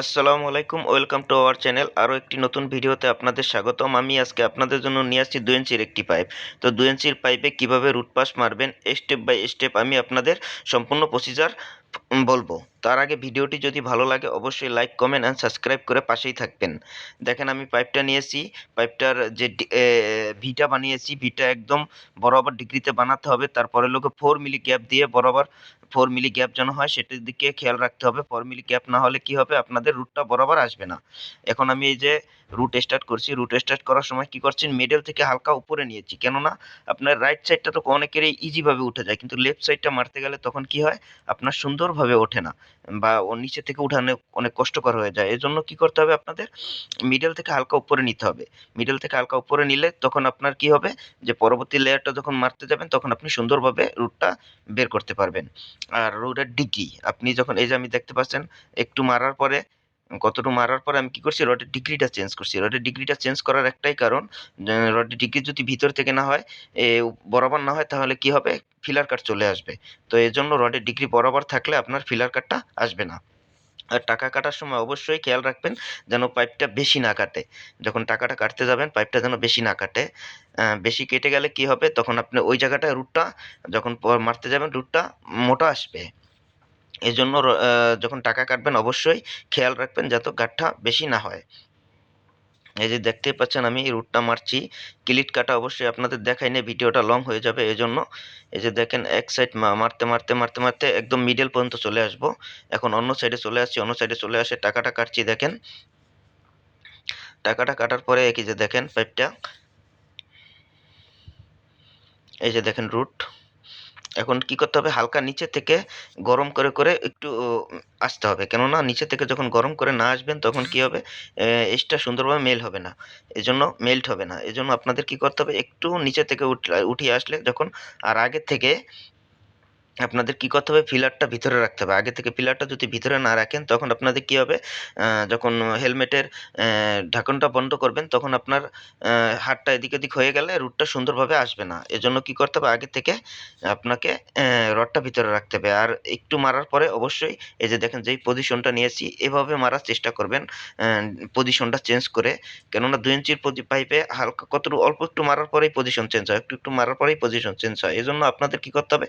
আসসালামু আলাইকুম, welcome to our channel. আরও একটি নতুন ভিডিওতে আপনাদের স্বাগতম। আমি আজকে আপনাদের জন্য নিয়ে আসছি দু ইঞ্চির একটি পাইপ। তো দু ইঞ্চির পাইপে কীভাবে রুট পাস মারবেন স্টেপ বাই স্টেপ আমি আপনাদের সম্পূর্ণ প্রসিজার বলব। তার আগে ভিডিওটি যদি ভালো লাগে, অবশ্যই লাইক কমেন্ট অ্যান্ড সাবস্ক্রাইব করে পাশেই থাকবেন। দেখেন আমি পাইপটা নিয়েছি। পাইপটার যে ভিটা বানিয়েছি, ভিটা একদম বরাবর ডিগ্রিতে বানাতে হবে। তারপরে লোকে ফোর মিলি গ্যাপ দিয়ে বরাবর ফোর মিলি গ্যাপ যেন হয়, সেটির দিকে খেয়াল রাখতে হবে। ফোর মিলি গ্যাপ না হলে কি হবে? আপনাদের রুটটা বরাবর আসবে না। এখন আমি এই যে রুট স্টার্ট করছি। রুট স্টার্ট করার সময় কি করছেন মিডল থেকে হালকা উপরে নিয়েছি। কেননা আপনার রাইট সাইডটা তো অনেকেরই ইজিভাবে উঠে যায়। কিন্তু লেফট সাইডটা মারতে গেলে তখন কি হয়? আপনার সুন্দরভাবে ওঠে না বা নিচে থেকে উঠানো অনেক কষ্টকর হয়ে যায়। এজন্য কী করতে হবে আপনাদের? মিডল থেকে হালকা উপরে নিতে হবে। মিডল থেকে হালকা উপরে নিলে তখন আপনার কি হবে? যে পরবর্তী লেয়ারটা যখন মারতে যাবেন, তখন আপনি সুন্দরভাবে রুটটা বের করতে পারবেন। আর রুটের ডিগ্রি, আপনি যখন, এই যে আমি দেখতে পাচ্ছেন, একটু মারার পরে কতটুকু মারার পরে আমি কি করছি? রডের ডিগ্রিটা চেঞ্জ করছি। রডের ডিগ্রিটা চেঞ্জ করার একটাই কারণ রডের ডিগ্রি যদি ভিতর থেকে না হয়, এ বরাবর না হয়, তাহলে কি হবে? ফিলার কাট চলে আসবে। তো এই জন্য রডের ডিগ্রি বরাবর থাকলে আপনার ফিলার কাটটা আসবে না। আর টাকা কাটার সময় অবশ্যই খেয়াল রাখবেন যেন পাইপটা বেশি না কাটে। যখন টাকাটা কাটতে যাবেন পাইপটা যেন বেশি না কাটে। বেশি কেটে গেলে কি হবে? তখন আপনি ওই জায়গাটায় রুটটা যখন মারতে যাবেন রুটটা মোটা আসবে। এই জন্য যখন টাকা কাটবেন অবশ্যই খেয়াল রাখবেন যাতে গাঠটা বেশি না হয়। এই যে দেখতেই পাচ্ছেন আমি এই রুটটা মারছি, ক্লিট কাটা অবশ্যই আপনাদের দেখাই নেই ভিডিওটা লং হয়ে যাবে এই জন্য এই যে দেখেন এক সাইড মারতে মারতে মারতে মারতে একদম মিডল পর্যন্ত চলে আসব। এখন অন্য সাইডে চলে আসছি, অন্য সাইডে চলে আসে টাকাটা কাটছি, দেখেন। টাকাটা কাটার পরে একই যে দেখেন পাইপটা এই যে দেখেন রুট এখন কি করতে হবে? হালকা নিচে থেকে গরম করে করে একটু আসতে হবে। কেননা নিচে থেকে যখন গরম করে না আসবেন তখন কি হবে? এসটা সুন্দরভাবে মেল হবে না। এজন্য মেল্ট হবে না। এজন্য আপনাদের কি করতে হবে? একটু নিচে থেকে উঠে আসলে যখন আর আগে থেকে আপনাদের কি করতে হবে? ফিলারটা ভিতরে রাখতে হবে। আগে থেকে ফিলারটা যদি ভিতরে না রাখেন, তখন আপনাদের কি হবে? যখন হেলমেটের ঢাকনটা বন্ধ করবেন, তখন আপনার হাতটা এদিক ওদিক হয়ে গেলে রুটটা সুন্দরভাবে আসবে না। এজন্য কি করতে হবে? আগে থেকে আপনাকে রডটা ভিতরে রাখতে হবে। আর একটু মারার পরে অবশ্যই এই যে দেখেন, যেই পজিশনটা নিয়েছি, এভাবে মারার চেষ্টা করবেন পজিশনটা চেঞ্জ করে। কেননা দুই ইঞ্চির পাইপে হালকা কতটুকু, অল্প একটু মারার পরেই পজিশন চেঞ্জ হয়। একটু একটু মারার পরেই পজিশন চেঞ্জ হয়। এই জন্য আপনাদের কি করতে হবে?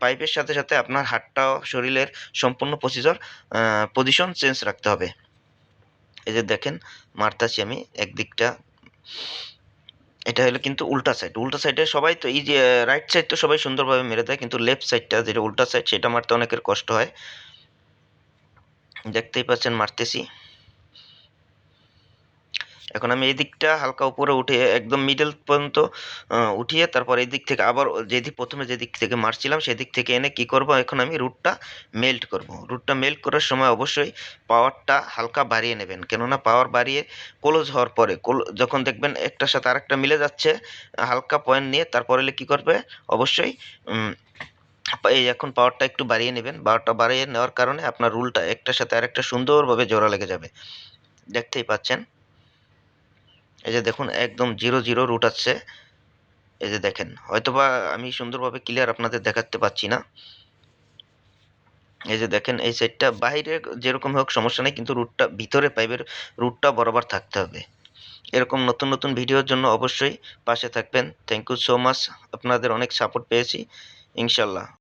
পাইপের সাথে সাথে আপনার হাতটাও শরীরের সম্পূর্ণ প্রসিজর পজিশন চেঞ্জ রাখতে হবে। এই যে দেখেন, মারতাছি আমি একদিকটা। এটা হলো কিন্তু উল্টা সাইড উল্টা সাইডে সবাই তো, এই যে রাইট সাইড তো সবাই সুন্দরভাবে মেরে দেয়, কিন্তু লেফট সাইডটা যেটা উল্টা সাইড সেটা মারতে অনেকের কষ্ট হয়। দেখতেই পাচ্ছেন, মারতেছি। এখন আমি এই দিকটা হালকা উপরে উঠে একদম মিডল পর্যন্ত উঠিয়ে তারপর এই দিক থেকে আবার যেদিক প্রথমে যে দিক থেকে মারছিলাম সেদিক থেকে এনে কি করব? এখন আমি রুটটা মেল্ট করব। রুটটা মেল্ট করার সময় অবশ্যই পাওয়ারটা হালকা বাড়িয়ে নেবেন। কেননা পাওয়ার বাড়িয়ে ক্লোজ হওয়ার পরে যখন দেখবেন একটার সাথে আরেকটা মিলে যাচ্ছে, হালকা পয়েন্ট নিয়ে তারপরে কি করবে? অবশ্যই এই এখন পাওয়ারটা একটু বাড়িয়ে নেবেন। পাওয়ারটা বাড়িয়ে নেওয়ার কারণে আপনার রুলটা একটার সাথে আরেকটা সুন্দরভাবে জোড়া লেগে যাবে। দেখতেই পাচ্ছেন? এই যে দেখুন, একদম জিরো জিরো রুট আছে এই যে দেখেন, হয়তোবা আমি সুন্দরভাবে ক্লিয়ার আপনাদের দেখাতে পাচ্ছি না। এই যে দেখেন, এই সাইডটা বাইরে যেরকম হোক, সমস্যা নেই, কিন্তু রুটটা ভিতরে পাইপের রুটটা বরাবর থাকতে হবে। এরকম নতুন নতুন ভিডিওর জন্য অবশ্যই পাশে থাকবেন। থ্যাংক ইউ সো মাচ আপনাদের অনেক সাপোর্ট পেয়েছি। ইনশাল্লাহ